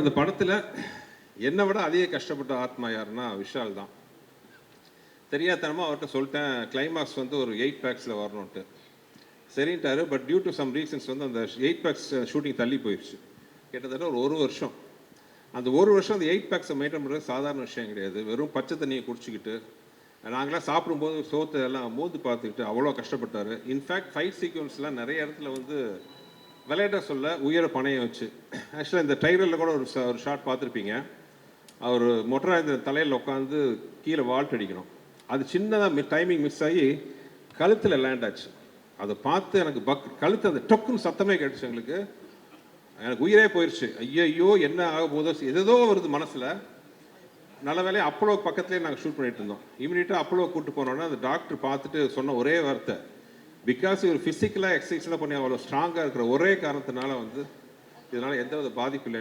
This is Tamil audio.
இந்த படத்தில் என்னை விட அதிக கஷ்டப்பட்ட ஆத்மா யாருன்னா விஷால் தான். தெரியாதனமாக அவர்கிட்ட சொல்லிட்டேன் கிளைமாக்ஸ் வந்து ஒரு எயிட் பேக்ஸில் வரணுன்ட்டு சரின்ட்டாரு but due to some reasons வந்து அந்த எயிட் பேக்ஸ் ஷூட்டிங் தள்ளி போயிடுச்சு கிட்டத்தட்ட ஒரு ஒரு வருஷம். அந்த ஒரு வருஷம் அந்த எயிட் பேக்ஸை மெயின்டைன் பண்ணுறது சாதாரண விஷயம் கிடையாது. வெறும் பச்சை தண்ணியை குடிச்சிக்கிட்டு நாங்களாம் சாப்பிடும்போது சோத்தை எல்லாம் மோந்து பார்த்துக்கிட்டு அவ்வளோ கஷ்டப்பட்டார். இன்ஃபேக்ட் ஃபைட் சீக்வன்ஸ்லாம் நிறைய இடத்துல வந்து விளையாட்ட சொல்ல உயர பணையம் வச்சு. ஆக்சுவலாக இந்த ட்ரைலரில் கூட ஒரு ஒரு ஷாட் பார்த்துருப்பீங்க. அவர் மொட்டராஜ தலையில் உட்காந்து கீழே வால்ட் அடிக்கணும். அது சின்னதாக டைமிங் மிஸ் ஆகி கழுத்தில் லேண்ட் ஆச்சு. அதை பார்த்து எனக்கு பக் கழுத்து அந்த டொக்குன்னு சத்தமே கேட்டுச்சு எங்களுக்கு. எனக்கு உயிரே போயிடுச்சு ஐயோ என்ன ஆக போதோ எதோ வருது மனசில். நல்ல வேலையை அப்போலோ பக்கத்துலேயே நாங்கள் ஷூட் பண்ணிட்டு இருந்தோம். இமீடியட்டாக அப்போலோ கூப்பிட்டு போனோன்னா அந்த டாக்டர் பார்த்துட்டு சொன்ன ஒரே வார்த்தை. பிகாஸ் இவர் ஃபிசிக்கலாக எக்ஸசைஸ்லாம் பண்ணி அவ்வளோ ஸ்ட்ராங்காக இருக்கிற ஒரே காரணத்தினால வந்து இதனால் எந்த வித பாதிப்பு இல்லை